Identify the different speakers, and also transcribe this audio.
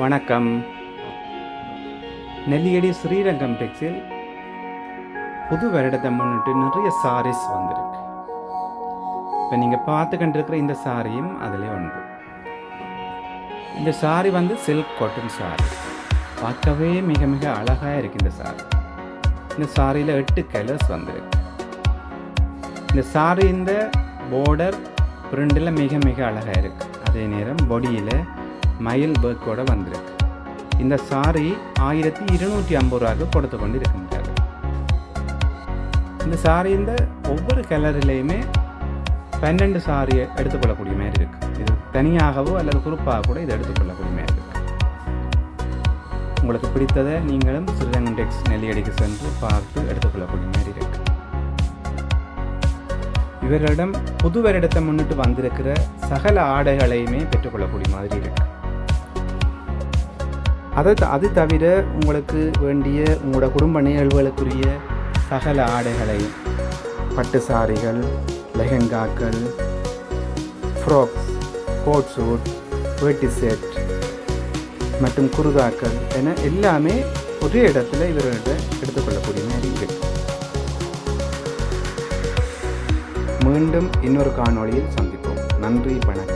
Speaker 1: வணக்கம். நெல்லியடி ஸ்ரீரங்கம் டெக்ஸில் புது வருடத்தை முன்னிட்டு நிறைய சாரீஸ் வந்திருக்கு. இப்போ நீங்கள் பார்த்து கண்டிருக்கிற இந்த சாரியும் அதிலே ஒன்று இந்த சாரி வந்து சில்க் காட்டன் சாரி பார்க்கவே மிக மிக அழகாக இருக்கு இந்த சாரி இந்த சாரியில் எட்டு கலர்ஸ் வந்திருக்கு. இந்த சாரி இந்த பார்டர் பிரிண்டில் மிக மிக அழகாக இருக்குது அதே நேரம் பொடியில் மயில் பேர்க்கோட வந்திருக்கு. இந்த சாரி ஆயிரத்தி இருநூற்றி ஐம்பது ரூபாய்க்கு கொடுத்து கொண்டு இருக்கின்றது இந்த சாரி இந்த ஒவ்வொரு கலர்லேயுமே பன்னெண்டு சாரியை எடுத்துக்கொள்ளக்கூடிய மாதிரி இருக்கு. இது தனியாகவோ அல்லது குரூப்பாக கூட இதை எடுத்துக்கொள்ளக்கூடிய மாதிரி இருக்கு. உங்களுக்கு பிடித்ததை நீங்களும் ஸ்ரீரங்கம் டெக்ஸ் நெல்லியடிக்கு சென்று பார்த்து எடுத்துக்கொள்ளக்கூடிய மாதிரி இருக்கு. இவர்களிடம் புது வருடத்தை முன்னிட்டு வந்திருக்கிற சகல ஆடைகளையுமே பெற்றுக்கொள்ளக்கூடிய மாதிரி இருக்குது அதை அது தவிர உங்களுக்கு வேண்டிய உங்களோட குடும்ப நிகழ்வுகளுக்குரிய சகல ஆடைகளை பட்டு சாரிகள் லெஹங்காக்கள் ஃப்ராக்ஸ் கோட் சூட் வேட்டி செட் மற்றும் குருதாக்கள் என எல்லாமே ஒரே இடத்துல இவர்கள்ட்ட எடுத்துக்கொள்ளக்கூடிய மாதிரி இருக்கு மீண்டும் இன்னொரு காணொளியில் சந்திப்போம். நன்றி வணக்கம்.